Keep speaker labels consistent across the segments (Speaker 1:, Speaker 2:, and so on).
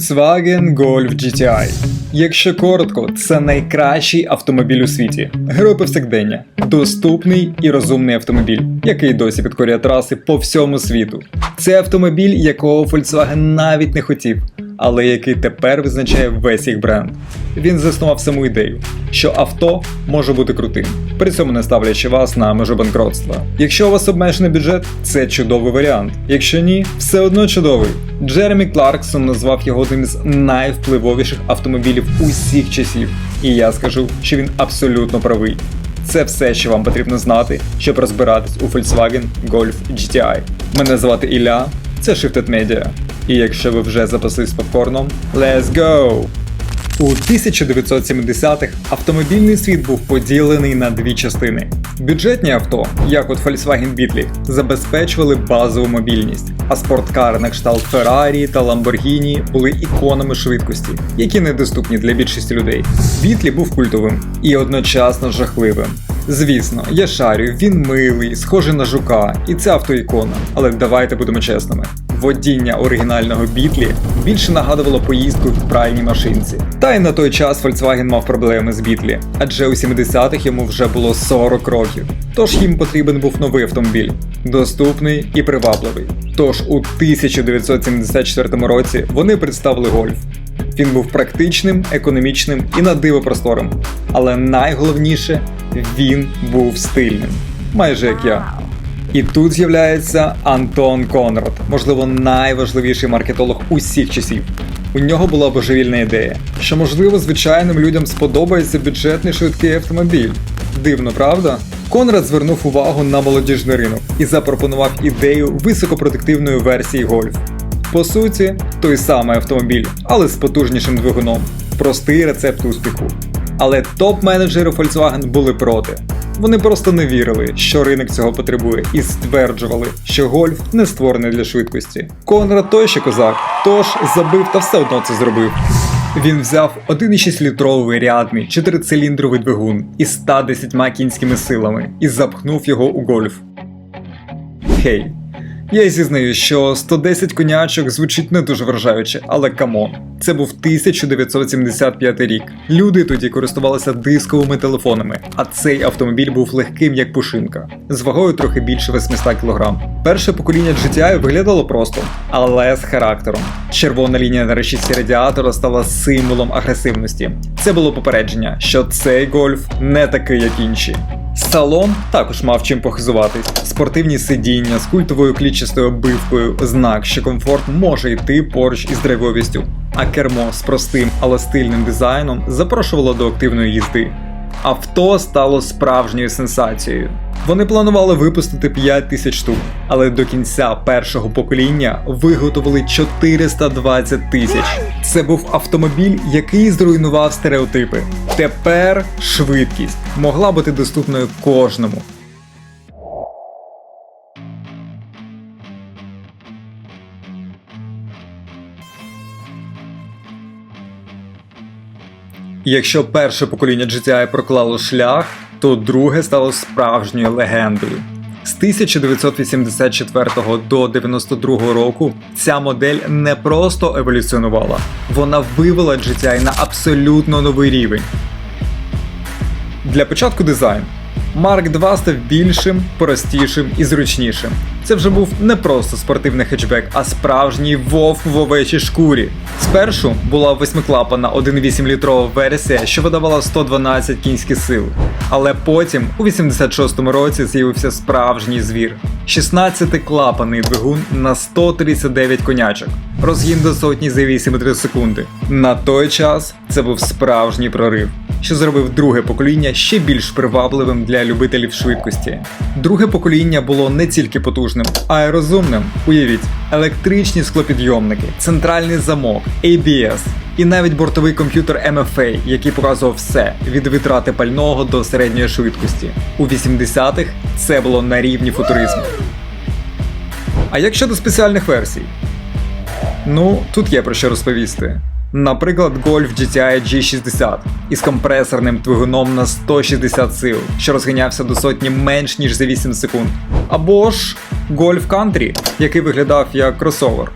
Speaker 1: Volkswagen Golf GTI. Якщо коротко, це найкращий автомобіль у світі. Герой повсякдення, доступний і розумний автомобіль, який досі підкорює траси по всьому світу. Це автомобіль, якого Volkswagen навіть не хотів, але який тепер визначає весь їх бренд. Він заснував саму ідею, що авто може бути крутим, при цьому не ставлячи вас на межу банкротства. Якщо у вас обмежений бюджет, це чудовий варіант. Якщо ні, все одно чудовий. Джеремі Кларксон назвав його одним з найвпливовіших автомобілів усіх часів. І я скажу, що він абсолютно правий. Це все, що вам потрібно знати, щоб розбиратись у Volkswagen Golf GTI. Мене звати Ілля, це Shifted Media. І якщо ви вже запаслись попкорном, let's go! У 1970-х автомобільний світ був поділений на дві частини. Бюджетні авто, як от Volkswagen Beetle, забезпечували базову мобільність, а спорткари на кшталт Ferrari та Lamborghini були іконами швидкості, які недоступні для більшості людей. Beetle був культовим і одночасно жахливим. Звісно, я шарю, він милий, схожий на жука, і це автоікона. Але давайте будемо чесними. Водіння оригінального бітлі більше нагадувало поїздку в пральній машинці. Та й на той час Volkswagen мав проблеми з бітлі, адже у 70-х йому вже було 40 років. Тож їм потрібен був новий автомобіль, доступний і привабливий. Тож у 1974 році вони представили гольф. Він був практичним, економічним і на диво просторим. Але найголовніше, він був стильним, майже як я. І тут з'являється Антон Конрад, можливо, найважливіший маркетолог усіх часів. У нього була божевільна ідея, що можливо звичайним людям сподобається бюджетний швидкий автомобіль. Дивно, правда? Конрад звернув увагу на молодіжний ринок і запропонував ідею високопродуктивної версії Гольф. По суті, той самий автомобіль, але з потужнішим двигуном. Простий рецепт успіху. Але топ-менеджери Volkswagen були проти. Вони просто не вірили, що ринок цього потребує, і стверджували, що гольф не створений для швидкості. Конрад той ще козак, тож забив та все одно це зробив. Він взяв 1,6-літровий рядний чотирициліндровий двигун із 110 кінськими силами і запхнув його у гольф. Хей, я зізнаю, що 110 конячок звучить не дуже вражаюче, але камон. Це був 1975 рік. Люди тоді користувалися дисковими телефонами, а цей автомобіль був легким як пушинка, з вагою трохи більше 800 кг. Перше покоління GTI виглядало просто, але з характером. Червона лінія на решітці радіатора стала символом агресивності. Це було попередження, що цей гольф не такий, як інші. Салон також мав чим похизуватись. Спортивні сидіння з культовою клітчастою оббивкою, знак, що комфорт може йти поруч із драйвовістю. А кермо з простим, але стильним дизайном запрошувало до активної їзди. Авто стало справжньою сенсацією. Вони планували випустити 5 тисяч штук, але до кінця першого покоління виготовили 420 тисяч. Це був автомобіль, який зруйнував стереотипи. Тепер швидкість могла бути доступною кожному. Якщо перше покоління GTI проклало шлях, то друге стало справжньою легендою. З 1984 до 92 року ця модель не просто еволюціонувала, вона вивела GTI на абсолютно новий рівень. Для початку дизайн. Mark II став більшим, простішим і зручнішим. Це вже був не просто спортивний хетчбек, а справжній вовк в овечій шкурі. Спершу була восьмиклапана 1,8 літрова версія, що видавала 112 кінських сил. Але потім, у 86-му році, з'явився справжній звір. 16-клапаний двигун на 139 конячок. Розгін до сотні за 8,3 секунди. На той час це був справжній прорив, що зробив друге покоління ще більш привабливим для любителів швидкості. Друге покоління було не тільки потужним, а й розумним. Уявіть, електричні склопідйомники, центральний замок, ABS і навіть бортовий комп'ютер MFA, який показував все від витрати пального до середньої швидкості. У 80-х це було на рівні футуризму. А як щодо спеціальних версій? Ну, тут є про що розповісти. Наприклад, Golf GTI G60 із компресорним двигуном на 160 сил, що розганявся до сотні менш ніж за 8 секунд. Або ж Golf Country, який виглядав як кросовер.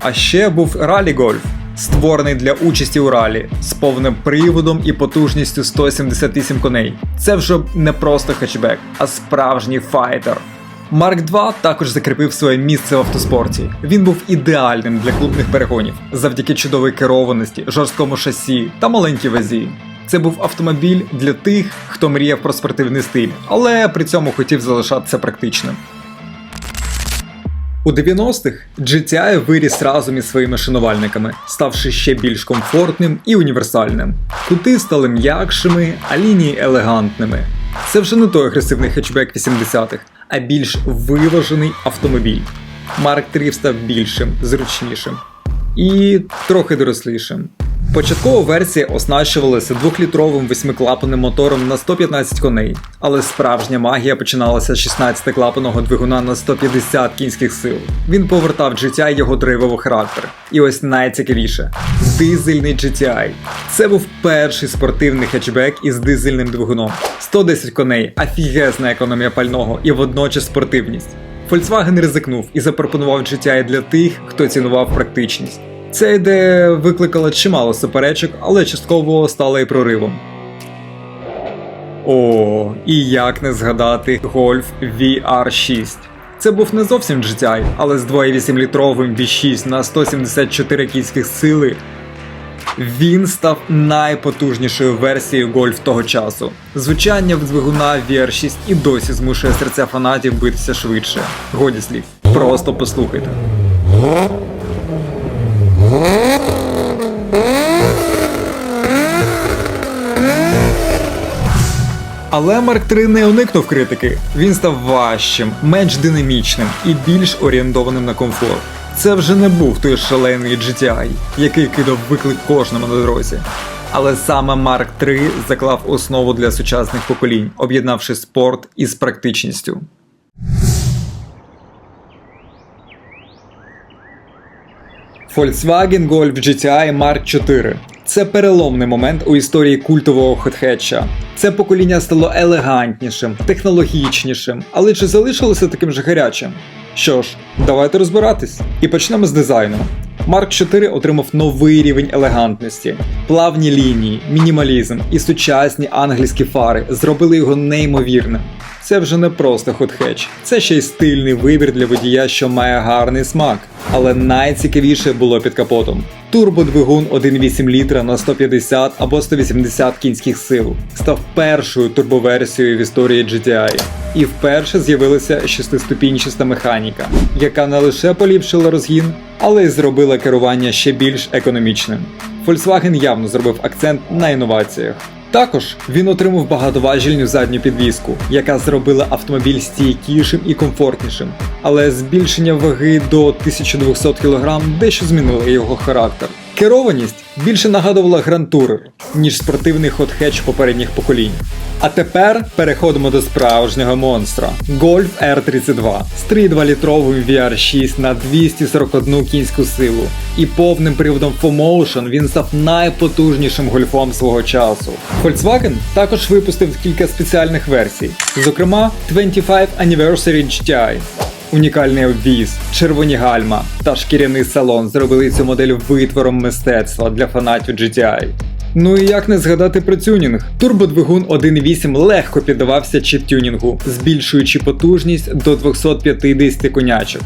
Speaker 1: А ще був Rally Golf, створений для участі у ралі з повним приводом і потужністю 178 коней. Це вже не просто хетчбек, а справжній файтер. Марк II також закріпив своє місце в автоспорті. Він був ідеальним для клубних перегонів завдяки чудовій керованості, жорсткому шасі та маленькій вазі. Це був автомобіль для тих, хто мріяв про спортивний стиль, але при цьому хотів залишатися практичним. У 90-х GTI виріс разом із своїми шанувальниками, ставши ще більш комфортним і універсальним. Кути стали м'якшими, а лінії елегантними. Це вже не той агресивний хетчбек 80-х, а більш виважений автомобіль. Марк 3 став більшим, зручнішим і трохи дорослішим. Початкова версія оснащувалася двохлітровим восьмиклапаним мотором на 115 коней, але справжня магія починалася з 16-клапаного двигуна на 150 кінських сил. Він повертав GTI його драйвовий характер. І ось найцікавіше дизельний GTI. Це був перший спортивний хетчбек із дизельним двигуном. 110 коней, офігезна економія пального і водночас спортивність. Volkswagen ризикнув і запропонував GTI для тих, хто цінував практичність. Ця ідея викликала чимало суперечок, але частково стала і проривом. О, і як не згадати Golf VR6. Це був не зовсім GTI, але з 2,8-літровим V6 на 174 кінських сили. Він став найпотужнішою версією Golf того часу. Звучання в двигуна VR6 і досі змушує серця фанатів битися швидше. Годі слів. Просто послухайте. Але Марк 3 не уникнув критики. Він став важчим, менш динамічним і більш орієнтованим на комфорт. Це вже не був той шалений GTI, який кидав виклик кожному на дорозі. Але саме Марк 3 заклав основу для сучасних поколінь, об'єднавши спорт із практичністю. Volkswagen Golf GTI Mark 4 це переломний момент у історії культового хотхетча. Це покоління стало елегантнішим, технологічнішим, але чи залишилося таким же гарячим? Що ж, давайте розбиратись. І почнемо з дизайну. Марк 4 отримав новий рівень елегантності. Плавні лінії, мінімалізм і сучасні англійські фари зробили його неймовірним. Це вже не просто хотхетч, це ще й стильний вибір для водія, що має гарний смак. Але найцікавіше було під капотом. Турбодвигун 1,8 літра на 150 або 180 кінських сил став першою турбоверсією в історії GTI. І вперше з'явилася шестиступінчаста механіка, яка не лише поліпшила розгін, але й зробила керування ще більш економічним. Volkswagen явно зробив акцент на інноваціях. Також він отримав багатоважільну задню підвіску, яка зробила автомобіль стійкішим і комфортнішим. Але збільшення ваги до 1200 кг дещо змінило його характер. Керованість більше нагадувала Tourer, ніж спортивний хот-хетч попередніх поколінь. А тепер переходимо до справжнього монстра Golf R32 з 3,2 літровим VR6 на 241 кінську силу. І повним приводом 4Motion він став найпотужнішим гольфом свого часу. Volkswagen також випустив кілька спеціальних версій, зокрема 25 Anniversary GTI. Унікальний обвіз, червоні гальма та шкіряний салон зробили цю модель витвором мистецтва для фанатів GTI. Ну і як не згадати про тюнінг? Турбодвигун 1.8 легко піддавався чіп-тюнінгу, збільшуючи потужність до 250 конячок.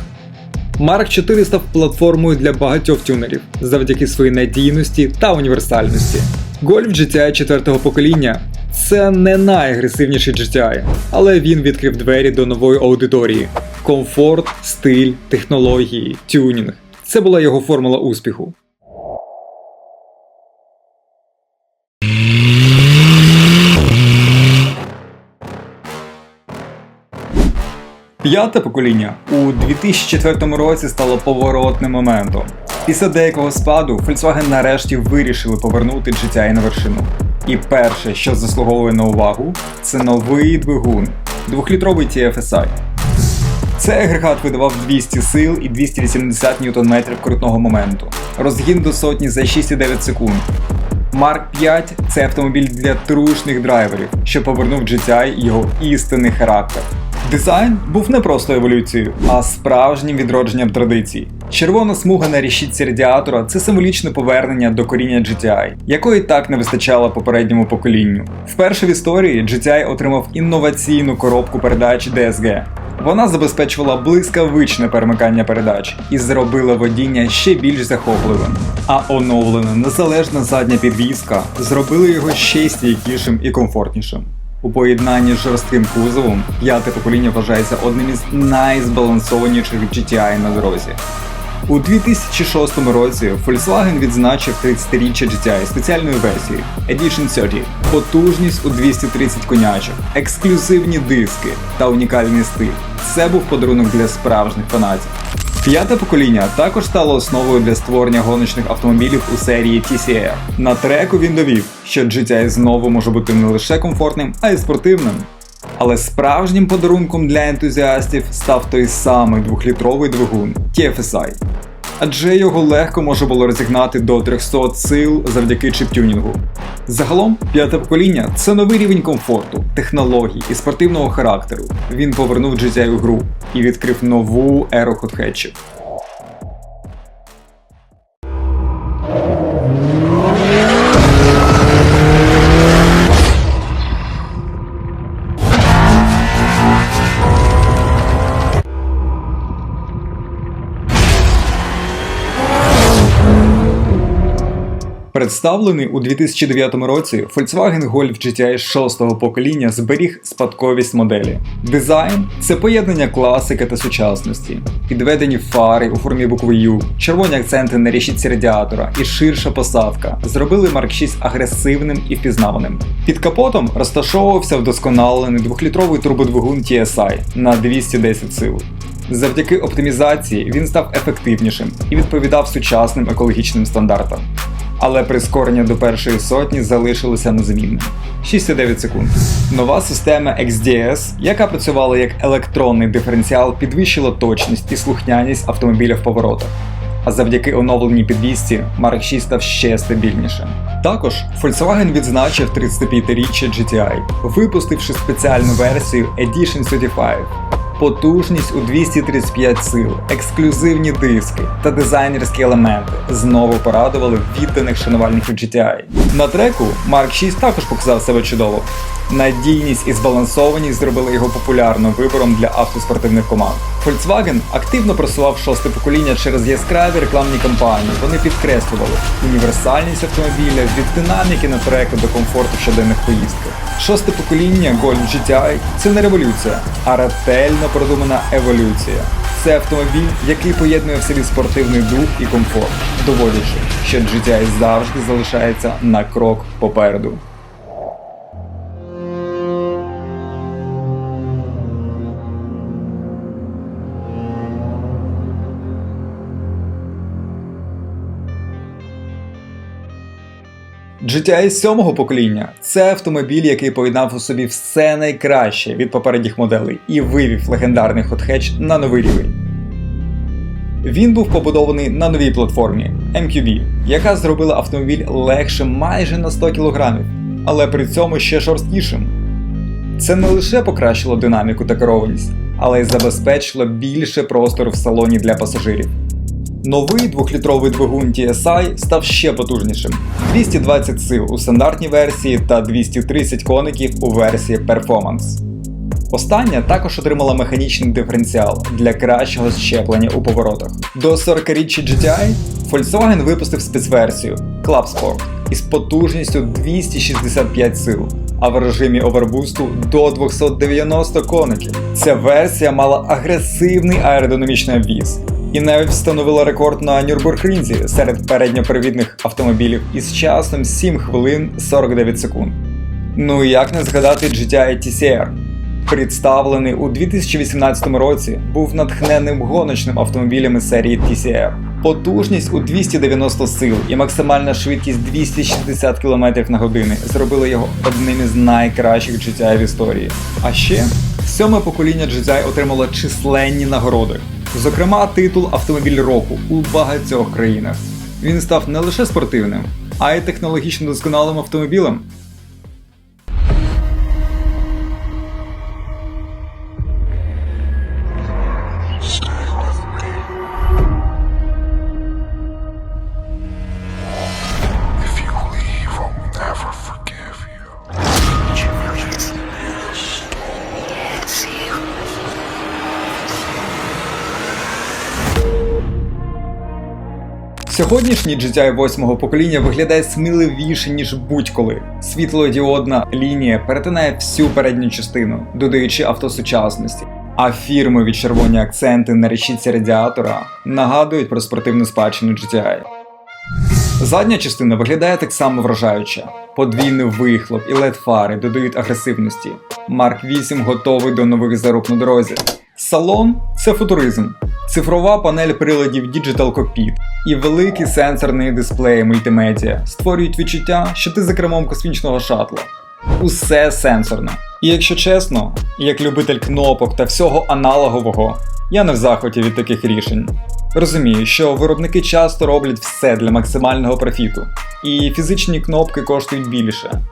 Speaker 1: Mark 4 став платформою для багатьох тюнерів завдяки своїй надійності та універсальності. Golf GTI 4 покоління це не найагресивніший GTI, але він відкрив двері до нової аудиторії: комфорт, стиль, технології, тюнінг. Це була його формула успіху. П'яте покоління у 2004 році стало поворотним моментом. Після деякого спаду Volkswagen нарешті вирішили повернути GTI на вершину. І перше, що заслуговує на увагу, це новий двигун, двохлітровий TFSI. Цей агрегат видавав 200 сил і 280 Нм крутного моменту. Розгін до сотні за 6,9 секунд. Mark 5 це автомобіль для трушних драйверів, що повернув GTI його істинний характер. Дизайн був не просто еволюцією, а справжнім відродженням традицій. Червона смуга на рішітці радіатора це символічне повернення до коріння GTI, якої так не вистачало попередньому поколінню. Вперше в історії GTI отримав інноваційну коробку передач DSG. Вона забезпечувала блискавичне перемикання передач і зробила водіння ще більш захопливим. А оновлена незалежна задня підвізка зробила його ще стійкішим і комфортнішим. У поєднанні з жорстким кузовом п'яте покоління вважається одним із найзбалансованіших GTI на дорозі. У 2006 році Volkswagen відзначив 30-річчя GTI спеціальною версією Edition 30, потужність у 230 конячок, ексклюзивні диски та унікальний стиль. Це був подарунок для справжніх фанатів. П'яте покоління також стало основою для створення гоночних автомобілів у серії TCR. На треку він довів, що GTI знову може бути не лише комфортним, а й спортивним. Але справжнім подарунком для ентузіастів став той самий двохлітровий двигун TFSI. Адже його легко можна було розігнати до 300 сил завдяки чиптюнінгу. Загалом, п'яте покоління це новий рівень комфорту, технологій і спортивного характеру. Він повернув GTI у гру і відкрив нову еру хотхетчів. Представлений у 2009 році Volkswagen Golf GTI 6 покоління зберіг спадковість моделі. Дизайн це поєднання класики та сучасності, підведені фари у формі букви U, червоні акценти на рішітці радіатора і ширша посадка зробили Mark 6 агресивним і впізнаваним. Під капотом розташовувався вдосконалений двохлітровий турбодвигун TSI на 210 сил. Завдяки оптимізації він став ефективнішим і відповідав сучасним екологічним стандартам але прискорення до першої сотні залишилося незмінним. 69 секунд. Нова система XDS, яка працювала як електронний диференціал, підвищила точність і слухняність автомобіля в поворотах. А завдяки оновленій підвісці Mark 6 став ще стабільнішим. Також Volkswagen відзначив 35-річчя GTI, випустивши спеціальну версію Edition 35 потужність у 235 сил, ексклюзивні диски та дизайнерські елементи знову порадували відданих шанувальників GTI. На треку Mark 6 також показав себе чудово. Надійність і збалансованість зробили його популярним вибором для автоспортивних команд. Volkswagen активно просував шосте покоління через яскраві рекламні кампанії. Вони підкреслювали універсальність автомобіля від динаміки на треку до комфорту щоденних поїздках. Шосте покоління Golf GTI – це не революція, а ретельно продумана еволюція. Це автомобіль, який поєднує в собі спортивний дух і комфорт, доводячи, що GTI завжди залишається на крок попереду. GTI сьомого покоління це автомобіль, який поєднав у собі все найкраще від попередніх моделей і вивів легендарний Hatch на новий рівень. Він був побудований на новій платформі MQB, яка зробила автомобіль легшим майже на 100 кг, але при цьому ще жорсткішим. Це не лише покращило динаміку та керованість, але й забезпечило більше простору в салоні для пасажирів. Новий двохлітровий двигун TSI став ще потужнішим: 220 сил у стандартній версії та 230 коників у версії Performance. Остання також отримала механічний диференціал для кращого щеплення у поворотах. До 40-річчя GTI Volkswagen випустив спецверсію Club Sport із потужністю 265 сил, а в режимі овербусту до 290 коників. Ця версія мала агресивний аеродинамічний обвіз і навіть встановила рекорд на Нюрбургрінзі серед передньопривідних автомобілів із часом 7 хвилин 49 секунд. Ну і як не згадати GTI TCR. Представлений у 2018 році, був натхненним гоночним автомобілем із серії TCR. Потужність у 290 сил і максимальна швидкість 260 км на годину зробили його одним із найкращих GTI в історії. А ще сьоме покоління GTI отримало численні нагороди. Зокрема, титул Автомобіль року у багатьох країнах. Він став не лише спортивним, а й технологічно досконалим автомобілем. Сьогоднішній GTI 8 покоління виглядає сміливіше, ніж будь-коли. Світлодіодна лінія перетинає всю передню частину, додаючи авто сучасності. А фірмові червоні акценти на решітці радіатора нагадують про спортивну спадщину GTI. Задня частина виглядає так само вражаюче. Подвійний вихлоп і led фари додають агресивності. Марк 8 готовий до нових заруб на дорозі. Салон це футуризм, цифрова панель приладів Digital Cockpit і великий сенсорний дисплей мультимедіа створюють відчуття, що ти за кермом космічного шатла. Усе сенсорне. І якщо чесно, як любитель кнопок та всього аналогового, я не в захваті від таких рішень. Розумію, що виробники часто роблять все для максимального профіту, і фізичні кнопки коштують більше.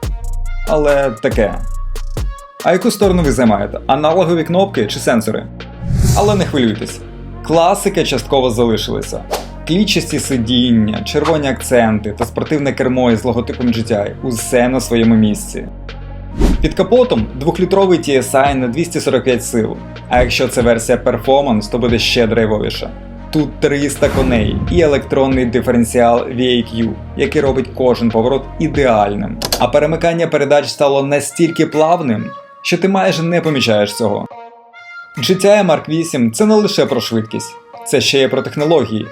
Speaker 1: Але таке. А яку сторону ви займаєте? Аналогові кнопки чи сенсори? Але не хвилюйтесь. Класики частково залишилися. Клічасті сидіння, червоні акценти та спортивне кермо із логотипом GTI усе на своєму місці. Під капотом 2-літровий TSI на 245 сил, а якщо це версія Performance, то буде ще драйвовіше. Тут 300 коней і електронний диференціал VAQ, який робить кожен поворот ідеальним. А перемикання передач стало настільки плавним, що ти майже не помічаєш цього. GTI Mark 8 це не лише про швидкість, це ще й про технології.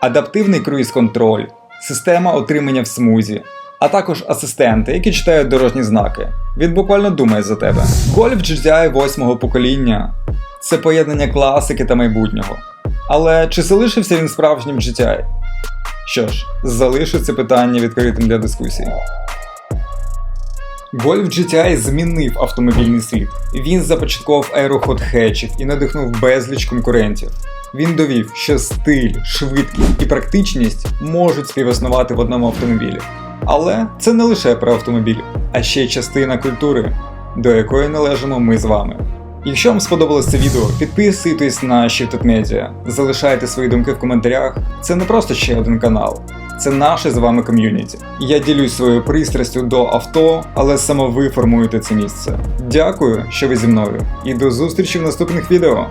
Speaker 1: Адаптивний круїз-контроль, система отримання в смузі, а також асистенти, які читають дорожні знаки. Він буквально думає за тебе. Golf GTI 8 покоління це поєднання класики та майбутнього. Але чи залишився він справжнім GTI? Що ж, залишу це питання відкритим для дискусії. Golf GTI змінив автомобільний світ. Він започаткував еру хот-хетчів і надихнув безліч конкурентів. Він довів, що стиль, швидкість і практичність можуть співіснувати в одному автомобілі. Але це не лише про автомобіль, а ще частина культури, до якої належимо ми з вами. Якщо вам сподобалось це відео, підписуйтесь на Shifted Media, залишайте свої думки в коментарях. Це не просто ще один канал, це наше з вами ком'юніті. Я ділюсь своєю пристрастю до авто, але саме ви формуєте це місце. Дякую, що ви зі мною, і до зустрічі в наступних відео.